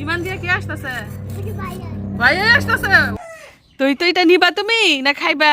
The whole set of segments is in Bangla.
বিমান দিয়ে কে আসতেছে? ভাই আসতেছে? তুই তো এটা নিবা তুমি না খাইবা?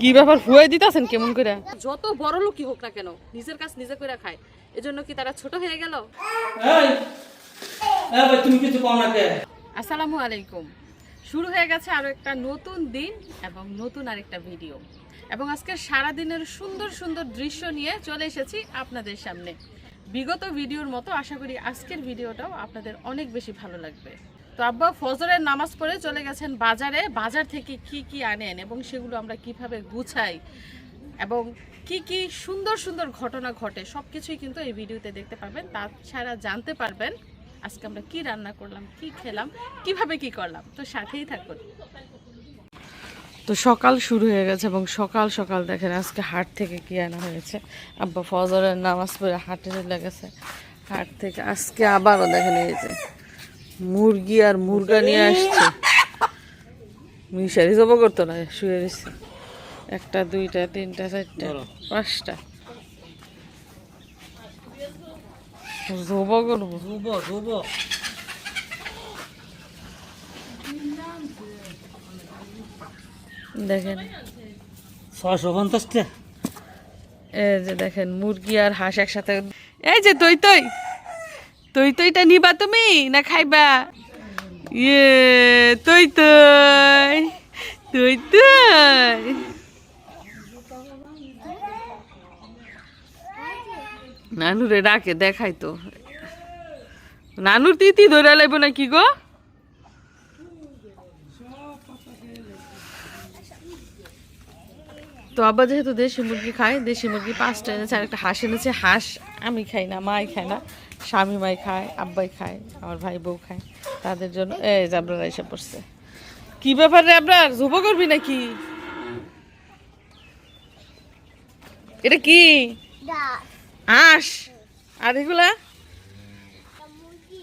কি ব্যাপার ফুয়ে দিতাছেন কেমন করে? যত বড় লোকই হোক না কেন নিজের কাজ নিজে করে খায়। এজন্য কি তারা ছোট হয়ে গেল? এই এই ভাই তুমি কিছু কম না আসসালামু আলাইকুম। শুরু হয়ে গেছে আরও একটা নতুন দিন এবং নতুন আরেকটা ভিডিও। এবং আজকে সারা দিনের সুন্দর সুন্দর দৃশ্য নিয়ে চলে এসেছি আপনাদের সামনে। বিগত ভিডিওর মতো আশা করি আজকের ভিডিওটাও আপনাদের অনেক বেশি ভালো লাগবে। তো আব্বা ফজরের নামাজ পড়ে চলে গেছেন বাজারে। বাজার থেকে কি কি আনেন এবং সেগুলো আমরা কীভাবে গুছাই এবং কি কি সুন্দর সুন্দর ঘটনা ঘটে সব কিছুই কিন্তু এই ভিডিওতে দেখতে পাবেন। তাছাড়া জানতে পারবেন আজকে আমরা কি রান্না করলাম, কি খেলাম, কীভাবে কি করলাম। তো সাথেই থাকুন। তো সকাল শুরু হয়ে গেছে এবং সকাল সকাল দেখেন আজকে হাট থেকে কি আনা হয়েছে। আব্বা ফজরের নামাজ পড়ে হাটে চলে গেছে। হাট থেকে আজকে আবারও দেখেন এই যে মুরগি আর মুরগা নিয়ে আসছে। মিশারি জব করতো না শুয়ে দিচ্ছে একটা দুইটা তিনটা চারটা পাঁচটা। জবা করব। শুভ শুভ দেখেন। ছশো পঞ্চাশটা। এই যে দেখেন মুরগি আর হাঁস একসাথে। এই যে তৈ তৈ। তৈ তৈটা নিবা তুমি না খাইবা? ইয়ে তৈ তৈ। তৈ তৈ। নানুরে ডাকে দেখাই তো। নানুর তিতি ধরে লাইব না কি গো? তো আব্বা যেহেতু দেশি মুরগি খায় দেশি মুরগি পাঁচটা এনেছে আর একটা হাঁস এনেছে। হাঁস আমি খাই না মাই খায় না। স্বামী মাই খায় আব্বাই খায় আমার ভাই বউ খায়। তাদের জন্য এই যে আপনারা এসে পড়ছে। কি ব্যাপার রে আপনার ধুবো করবি নাকি? এটা কি? হাঁস আর এগুলা?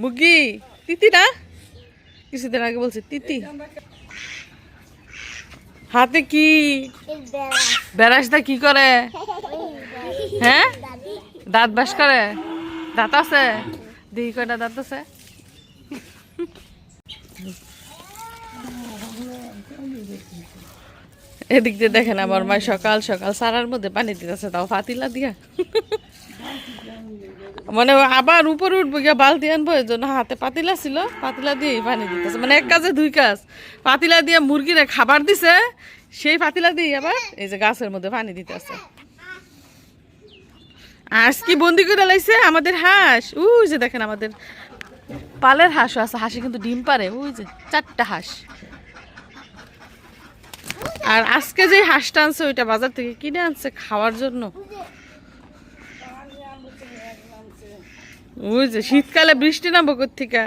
মুরগি। তিতি না? কিছুদিন আগে বলছে তিতি। হাতে কি? বেড়াসটা কি করে? হ্যাঁ? দাঁত বাস করে? দাঁত আছে? দিই কয়টা দাঁত আছে। এদিক দিয়ে দেখেন আমার মা সকাল সকাল সারার মধ্যে পানি দিতেছে, তাও ফাতিলা দিয়া। মানে আবার উপরে উঠবো, গিয়া বালতি আনব এর জন্য হাতে পাতিলা ছিল, পাতিলা দিয়ে পানি দিতেছে। মানে এক কাজে দুই কাজ। পাতিলা দিয়ে মুরগিরে খাবার দিছে, সেই পাতিলা দিয়ে আবার এই যে গাছের মধ্যে পানি দিতেছে। হাঁস কি বন্দি করে লাইছে? আমাদের হাঁস। উই যে দেখেন আমাদের পালের হাঁসও আছে। হাঁসে কিন্তু ডিম পারে ওই যে চারটা হাঁস। আর আজকে যে হাঁসটা আনছে, ওইটা বাজার থেকে কিনে আনছে খাওয়ার জন্য। ওই যে শীতকালে বৃষ্টি নামবো থেকে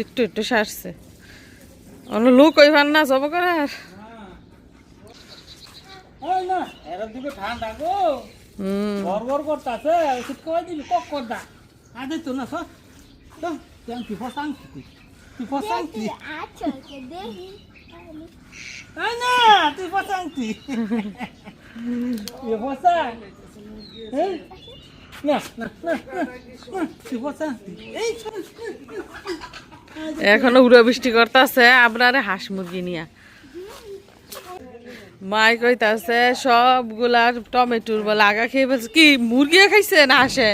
একটু একটু সারছে। অন্য লোক ওই ভান না জব করার হুম আদে তো না তুই ফসাং তুই এই না না না, তুই ফসাং এই এখনও উড়ো বৃষ্টি করতেছে আপনারে হাঁস মুরগি নিয়া। মাই কইতাছে সবগুলা টমেটোর বলে আগা খেয়ে ফেলছে। কি মুরগি খাইছে না হাসে?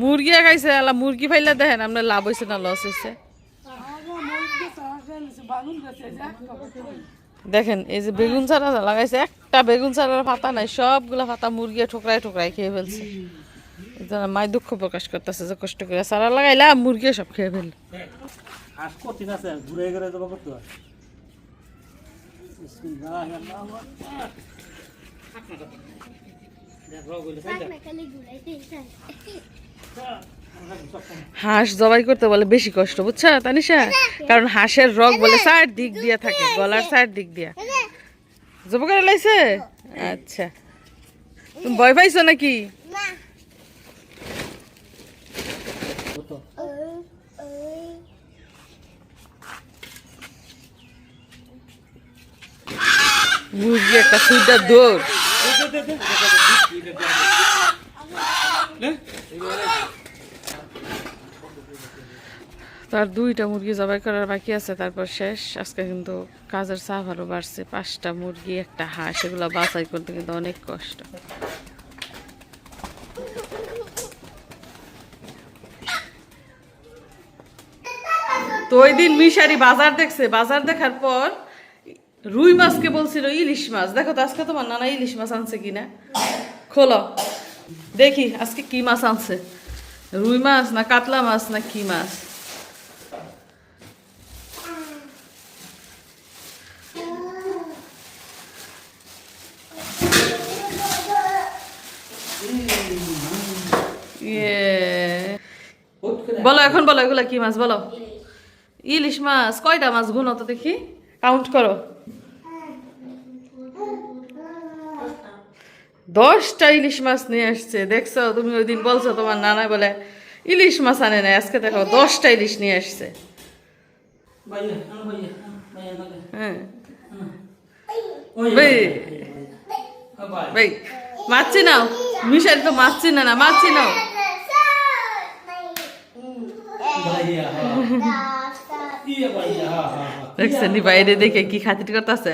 মুরগি খাইছে মুরগি ফাইলে দেখেন আপনার লাভ হয়েছে না লস হয়েছে দেখেন এই যে বেগুন চারা লাগাইছে একটা বেগুন চারার পাতা নাই সবগুলা পাতা মুরগি ঠোকরায় ঠোকরায় খেয়ে ফেলছে। এই জন্য মাই দুঃখ প্রকাশ করতেছে যে কষ্ট করে চারা লাগাইলাম মুরগি সব খেয়ে ফেল হাস করতে ঘুরে ঘুরে যাব করতে বিসমিল্লাহ আল্লাহু আকবার দেখ রোগ হইলে খাই হাঁস জবাই করতে বলে বেশি কষ্ট, বুঝছ, তানিশা? কারণ হাঁসের রগ বলে চার দিক দিয়ে থাকে, গলার চার দিক দিয়া। জবা করে লাইছে? আচ্ছা। তুমি ভয় পাইছো নাকি? একটা দৌড়। তার দুইটা মুরগি জবাই করার বাকি আছে, তারপর শেষ। আজকে কিন্তু কাজের চাপ ভালো বাড়ছে। পাঁচটা মুরগি, একটা হাঁস, এগুলো বাছাই করতে কিন্তু অনেক কষ্ট। তো ওই দিন মিশারি বাজার দেখছে। বাজার দেখার পর রুই মাছকে বলছিল, ইলিশ মাছ। দেখো তো, আজকে তোমার নানা ইলিশ মাছ আনছে কিনা? খোলো। দেখি, আজকে কি মাছ আনছে? রুই মাছ না কাতলা মাছ না কি মাছ ইয়ে বলো এখন বলো এগুলা কি মাছ বলো? ইলিশ মাছ কয়টা মাছ গুণ তো দেখি? কাউন্ট করো। দশটা ইলিশ মাছ নিয়ে আসছে দেখছ? তুমি ওই দিন বলছো তোমার নানা বলে ইলিশ মাছ আনে না আজকে দেখো দশটা ইলিশ নিয়ে আসছে। হ্যাঁ মাছি নাও মিশারি তো মাছি না না মাছি নাও দেখছেন নি বাইরে দেখে কি খাতির করতেছে?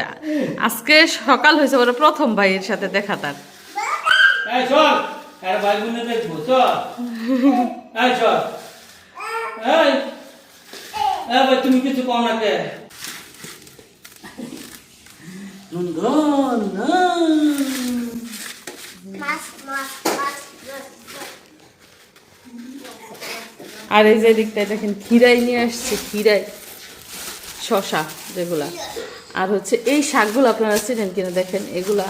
আজকে সকাল হয়েছে ওরা প্রথম ভাইয়ের সাথে দেখা তার। এই চল আর ভাই বোনে দেখব চল। এই চল। এই এই ভাই তুমি কিছু কম না কে? আর এই যে দিকটায় দেখেন খিরাই নিয়ে আসছে খিরাই শশা যেগুলা। আর হচ্ছে এই শাকগুলো আপনারা চিনেন কিনা দেখেন, এগুলা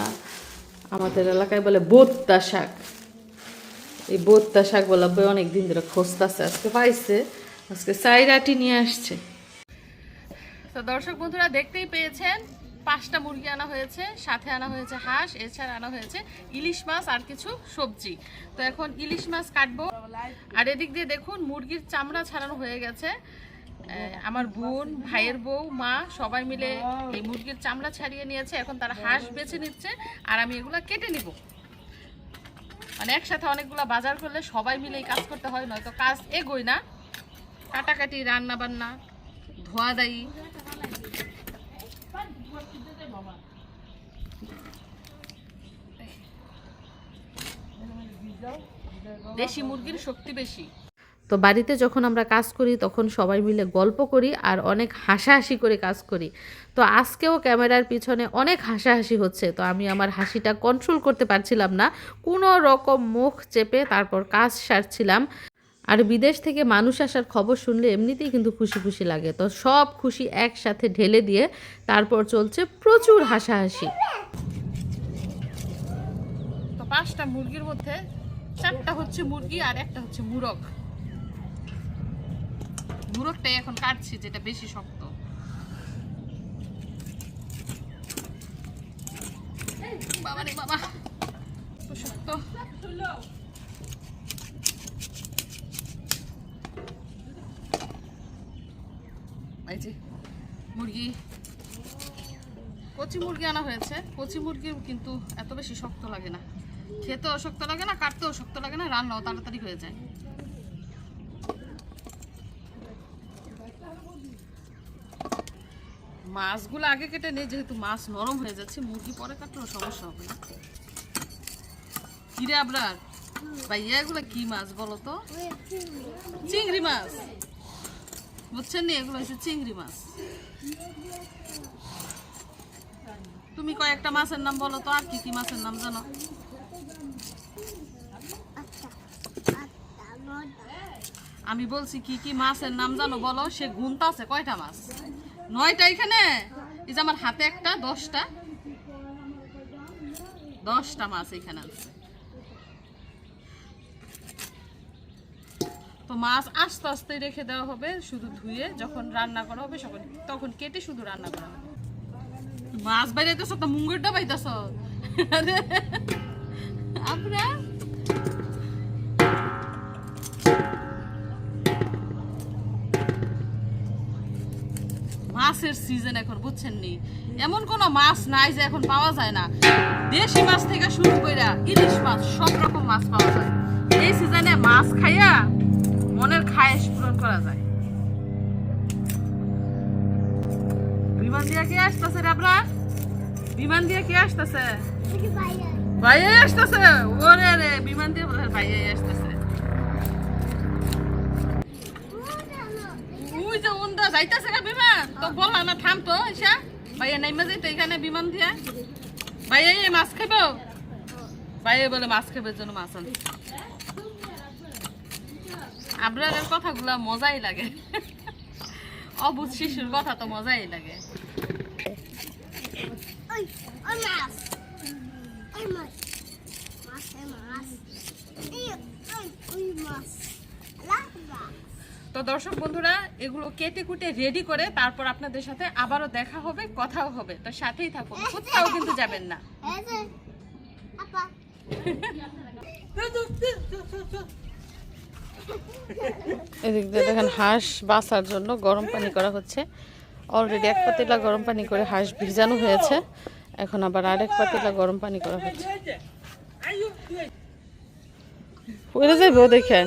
আমাদের এলাকায় বলে বোত্তা শাক। এই বোত্তা শাক বলা অনেক দিন ধরে খোঁজতেছে, আজকে পাইছে, আজকে সাইরাটি নিয়ে আসছে। তো দর্শক বন্ধুরা, দেখতেই পেয়েছেন, পাঁচটা মুরগি আনা হয়েছে, সাথে আনা হয়েছে হাঁস, এছাড়া আনা হয়েছে ইলিশ মাছ আর কিছু সবজি। তো এখন ইলিশ মাছ কাটবো। আর এদিক দিয়ে দেখুন, মুরগির চামড়া ছাড়ানো হয়ে গেছে। আমার বোন, ভাইয়ের বউ, মা, সবাই মিলে এই মুরগির চামড়া ছাড়িয়ে নিয়েছে। এখন তারা হাঁস বেছে নিচ্ছে আর আমি এগুলা কেটে নিব। মানে একসাথে অনেকগুলো বাজার করলে সবাই মিলে কাজ করতে হয়, নয়তো কাজ এগোয় না। কাটাকাটি রান্না বান্না ধোয়া দায়ী। দেশি মুরগির শক্তি বেশি। তো বাড়িতে যখন আমরা কাজ করি তখন সবাই মিলে গল্প করি আর অনেক হাসাহাসি করে কাজ করি। তো আজকেও ক্যামেরার পিছনে অনেক হাসাহাসি হচ্ছে। তো আমি আমার হাসিটা কন্ট্রোল করতে পারছিলাম না। কোনো রকম মুখ চেপে তারপর কাজ সারছিলাম। আর বিদেশ থেকে মানুষ আসার খবর শুনলে এমনিতেই কিন্তু খুশি খুশি লাগে। তো সব খুশি একসাথে ঢেলে দিয়ে তারপর চলছে প্রচুর হাসাহাসি। তো পাঁচটা মুরগির মধ্যে চারটা হচ্ছে মুরগি আর একটা হচ্ছে মুরগ। মুরগটাই এখন কাটছি, যেটা বেশি শক্ত। বাবা রে বাবা শক্ত। যে, মুরগি। কচি মুরগি আনা হয়েছে। কচি মুরগি কিন্তু এত বেশি শক্ত লাগে না। খেতেও শক্ত লাগে না, কাটতেও শক্ত লাগে না, রান্নাও তাড়াতাড়ি হয়ে যায়। মাছগুলো আগে কেটে নেই যেহেতু মাছ নরম হয়ে যাচ্ছে, মুরগি পরে কাটলেও সমস্যা হবে না। কিরে আপনার ভাই, এগুলো কি মাছ বলো তো? চিংড়ি মাছ। বুঝছেন নি, এগুলো হচ্ছে চিংড়ি মাছ। তুমি কয়েকটা মাছের নাম বলো তো, আর কি কি মাছের নাম জানো? আমি বলছি, কি কি মাছের নাম জানো বলো? সে গুনতা আছে, কয়টা মাছ? নয়টা এখানে? এই যে আমার হাতে একটা, দশটা। দশটা মাছ এখানে আছে। তো মাছ আস্তে আস্তে রেখে দেওয়া হবে, শুধু ধুয়ে যখন রান্না করা হবে তখন তখন কেটে শুধু রান্না করা হবে। মাছ বাইরেতেছ তো, মুঙ্গেরটা বাইতেছ আরে মাছের সিজন এখন বুঝছেন নি? এমন কোনো মাছ নাই যে এখন পাওয়া যায় না। দেশি মাছ থেকে শুরু কইরা ইলিশ মাছ সব রকম মাছ পাওয়া যায়। এই সিজনে মাছ খাইয়া মনের খায়েশ পূরণ করা যায়। বিমান দিয়া কে আসতেছে রে আপনার বিমান দিয়া কে আসতেছে? ভাইয়াই আসতেছে। ওরে রে বিমান দিয়ে ভাইয়াই আসতেছে। ওই যে উন্দা যাইতাছে না তো বল না থাম তো এসা ভাইয়া নাইমা যাইতো এখানে বিমান দিয়া। ভাইয়া এই মাছ খাইব? ভাইয়া বলে মাছ খাইবার জন্য মাছ আনছে। আপনার কথাগুলো মজাই লাগে। অবুধ শিশুর কথা তো মজাই লাগে। Oi, oi, তো দর্শক বন্ধুরা এগুলো কেটে কুটে রেডি করে তারপর আপনাদের সাথে আবারও দেখা হবে কথাও হবে। তো সাথেই থাকুন কোথাও কিন্তু যাবেন না। এদিক দিয়ে দেখেন হাঁস বাসার জন্য গরম পানি করা হচ্ছে। অলরেডি এক পাতিলা গরম পানি করে হাঁস ভিজানো হয়েছে। এখন আবার আরেক পাতিলা গরম পানি করা হচ্ছে। পড়ে দেখেন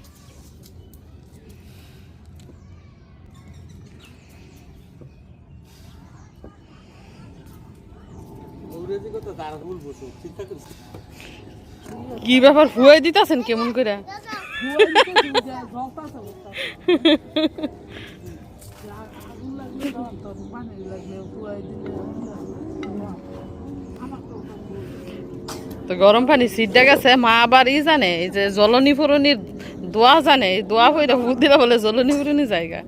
দিলে ব্যাপার আমার তো কেমন। তো গরম পানি সিদ্ধা গেছে, মা আবার ই জানে, এই যে জলনি ফুরনির দোয়া জানে, এই দোয়া ফুক দিলে বলে জলনি ফুরনি জায়গা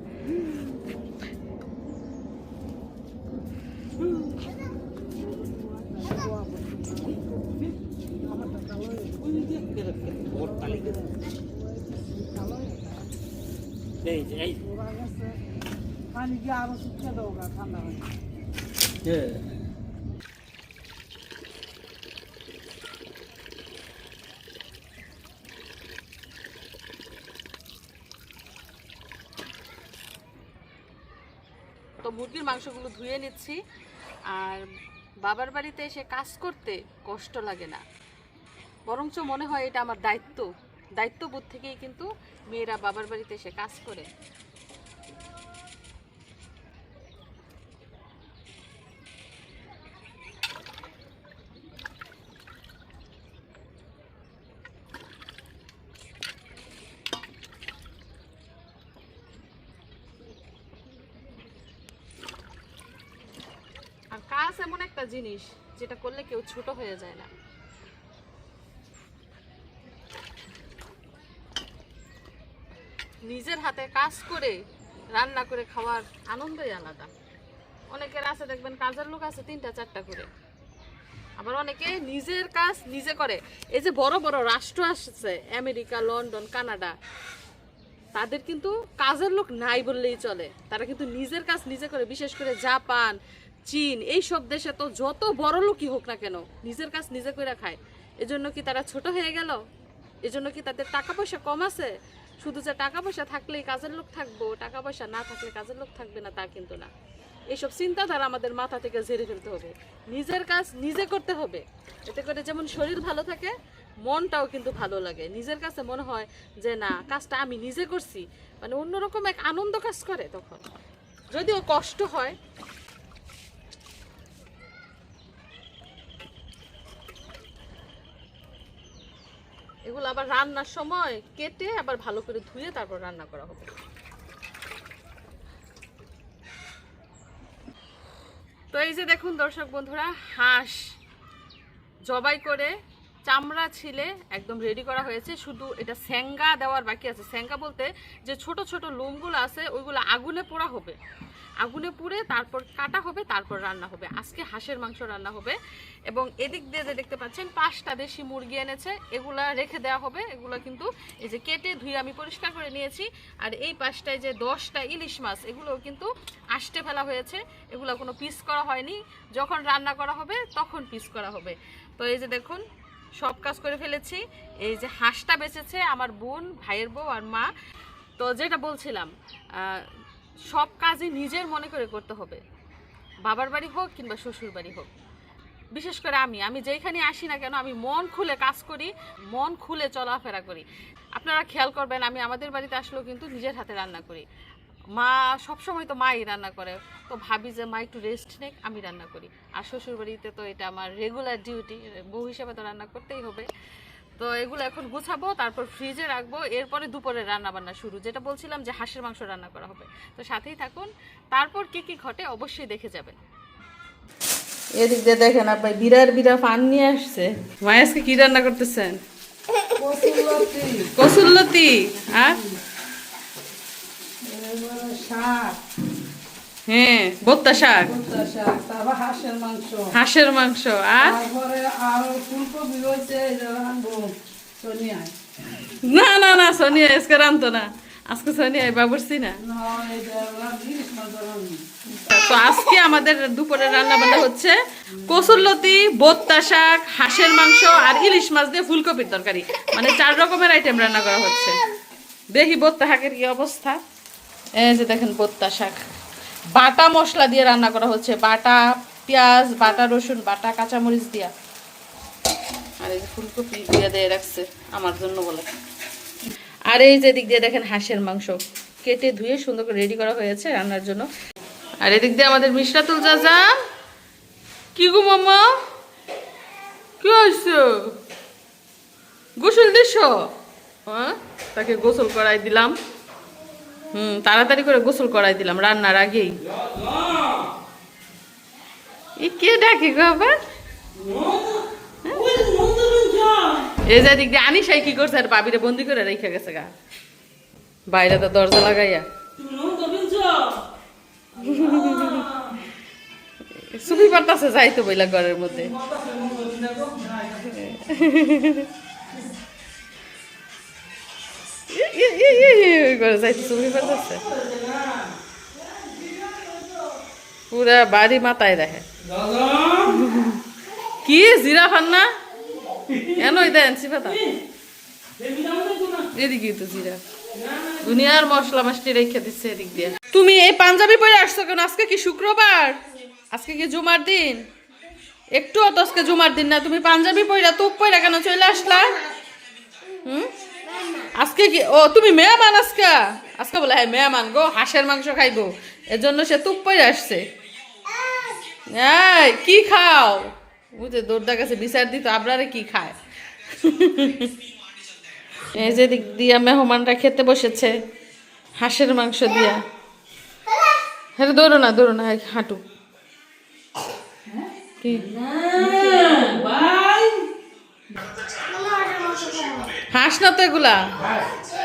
এই যে, এই ওরা গেছে, পানি দাও ঠান্ডা তো মুরগির মাংসগুলো ধুয়ে নিচ্ছি। আর বাবার বাড়িতে এসে কাজ করতে কষ্ট লাগে না। বরঞ্চ মনে হয় এটা আমার দায়িত্ব। দায়িত্ববোধ থেকেই কিন্তু মেয়েরা বাবার বাড়িতে এসে কাজ করে। আর কাজ এমন একটা জিনিস, যেটা করলে কেউ ছোট হয়ে যায় না। নিজের হাতে কাজ করে রান্না করে খাওয়ার আনন্দই আলাদা। অনেকের আছে, দেখবেন কাজের লোক আছে তিনটা, চারটা করে। আবার অনেকে নিজের কাজ নিজে করে। এই যে বড় বড় রাষ্ট্র আসছে, আমেরিকা, লন্ডন, কানাডা, তাদের কিন্তু কাজের লোক নাই বললেই চলে। তারা কিন্তু নিজের কাজ নিজে করে, বিশেষ করে জাপান, চীন এই সব দেশে তো যত বড় লোকই হোক না কেন, নিজের কাজ নিজে করে খায়। এজন্য কি তারা ছোট হয়ে গেল? এজন্য কি তাদের টাকা পয়সা কম আছে? শুধু যে টাকা পয়সা থাকলেই কাজের লোক থাকব, টাকা পয়সা না থাকলে কাজের লোক থাকবে না, তা কিন্তু না। এইসব চিন্তাধারা আমাদের মাথা থেকে ঝেড়ে ফেলতে হবে। নিজের কাজ নিজে করতে হবে। এতে করে যেমন শরীর ভালো থাকে, মনটাও কিন্তু ভালো লাগে। নিজের কাছে মনে হয় যে, না, কাজটা আমি নিজে করছি। মানে অন্যরকম এক আনন্দ কাজ করে তখন। যদিও কষ্ট হয় এগুলো আবার রান্নার সময় কেটে আবার ভালো করে ধুয়ে তারপর রান্না করা হবে। তো এই যে দেখুন দর্শক বন্ধুরা, হাঁস জবাই করে চামড়া ছিলে একদম রেডি করা হয়েছে। শুধু এটা স্যাঙ্গা দেওয়ার বাকি আছে। স্যাঙ্গা বলতে যে ছোট ছোট লোমগুলো আছে, ওইগুলো আগুনে পোড়া হবে। আগুনে পুড়ে তারপর কাটা হবে, তারপর রান্না হবে। আজকে হাঁসের মাংস রান্না হবে এবং এদিক দিয়ে যে দেখতে পাচ্ছেন, পাঁচটা দেশি মুরগি এনেছে। এগুলা রেখে দেওয়া হবে। এগুলো কিন্তু এই যে কেটে ধুয়ে আমি পরিষ্কার করে নিয়েছি। আর এই পাশটায় যে দশটা ইলিশ মাছ এগুলো কিন্তু আষ্টে ফেলা হয়েছে। এগুলো কোনো পিস করা হয়নি। যখন রান্না করা হবে, তখন পিস করা হবে। তো এই যে দেখুন, সব কাজ করে ফেলেছি। এই যে হাঁসটা বেঁচেছে আমার বোন, ভাইয়ের বউ আর মা। তো যেটা বলছিলাম সব কাজই নিজের মনে করে করতে হবে। বাবার বাড়ি হোক কিংবা শ্বশুর বাড়ি হোক। বিশেষ করে আমি আমি যেখানে আসি না কেন, আমি মন খুলে কাজ করি, মন খুলে চলাফেরা করি। আপনারা খেয়াল করবেন, আমি আমাদের বাড়িতে আসলেও কিন্তু নিজের হাতে রান্না করি। মা সবসময় তো মাই রান্না করে, তো ভাবি যে মা একটু রেস্ট নেক, আমি রান্না করি। আর শ্বশুর বাড়িতে তো এটা আমার রেগুলার ডিউটি বউ হিসেবে তো রান্না করতেই হবে। তো এগুলো এখন গুছাবো তারপর ফ্রিজে রাখব এরপরে দুপুরে রান্না বান্না শুরু। যেটা বলছিলাম যে হাঁসের মাংস রান্না করা হবে। তো সাথেই থাকুন তারপর কি কি ঘটে অবশ্যই দেখে যাবেন। এদিক দিয়ে দেখেন আপনার বিরার বিরা পান নিয়ে আসছে। মায়াসকে কি রান্না করতেছেন? কসুল্লতি আর? শাক। হ্যাঁ বত্তা শাক। হাঁসের মাংস। হাঁসের মাংস আর? না না না সোনিয়া আজকে রানতো না। আজকে সোনিয়া বাবুরছি না। তো আজকে আমাদের দুপুরের রান্না বান্না হচ্ছে কসুরলতি বোত্তা শাক হাঁসের মাংস আর ইলিশ মাছ দিয়ে ফুলকপির তরকারি। মানে চার রকমের আইটেম রান্না করা হচ্ছে। দেখি বোত্তা শাকের কি অবস্থা। এই যে দেখেন বোত্তা শাক। বাটা মশলা দিয়ে রান্না করা হচ্ছে। বাটা, পেঁয়াজ, বাটা, রসুন, বাটা, কাঁচামরিচ দিয়া। আর এই যে ফুলকপি দিয়ে দিয়ে রাখছে, আমার জন্য বলে। আর এই যে দিক দিয়ে দেখেন হাঁসের মাংস। কেটে ধুয়ে সুন্দর করে রেডি করা হয়েছে রান্নার জন্য। আর এদিক দিয়ে আমাদের মিশরাতুল চাচা কি গো মামা কি হয়েছে? গোসল দিস হ্যাঁ? তাকে গোসল করাই দিলাম। হুম, তাড়াতাড়ি করে গোসল করাই দিলাম, রান্নার আগেই। এ কে ডাকে গো আবার? যে দিক দিয়ে আনিসাই কি করছে, আর বাবিরে বন্দি করে রেখে গেছে গা। বাইরে তো দরজা লাগাইয়া। সুফি পারতাছে যাইতো বইলা ঘরের মধ্যে। পুরা বাড়ি মাথায় রাখে কি জিরা ফান্না এন ওই দেন সিফাতা এদিকে তো জিরা দুনিয়ার মশলা মাছটি রেখে দিচ্ছে এদিক দিয়ে তুমি এই পাঞ্জাবি পরে আসছো কেন আজকে কি শুক্রবার আজকে কি জুমার দিন একটুও তো আজকে জুমার দিন না তুমি পাঞ্জাবি পইরা তুপ পইরা কেন চলে আসলা হুম আজকে কি ও, তুমি মেহমান আজকে? আজকে বলে হ্যাঁ মেহমান গো, হাঁসের মাংস খাইবো। এর জন্য সে তুপ পইরা আসছে। এই, কি খাও? বুঝে দৌড়দা কাছে বিচার দিত আপনারা কি খায়? এই যে দিক দিয়া মেহমানরা খেতে বসেছে, হাঁসের মাংস দিয়া। হ্যাঁ দৌড়ো না দৌড়ো না, হাঁটু। কি হাঁস না তো এগুলা?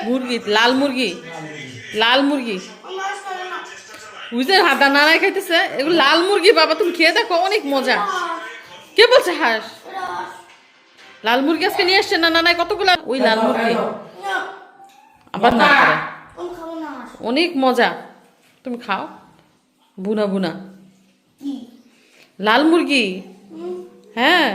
মুরগি লাল মুরগি। লাল মুরগি। বুঝতে হাতা নানায় খাইতেছে এগুলো লাল মুরগি বাবা তুমি খেয়ে দেখো অনেক মজা। কে বলছে হাঁস? লাল মুরগি আজকে নিয়ে আসছে না নানায় কতগুলা? ওই লাল মুরগি। আবার না অনেক মজা। তুমি খাও। বুনা বুনা লাল মুরগি। হ্যাঁ।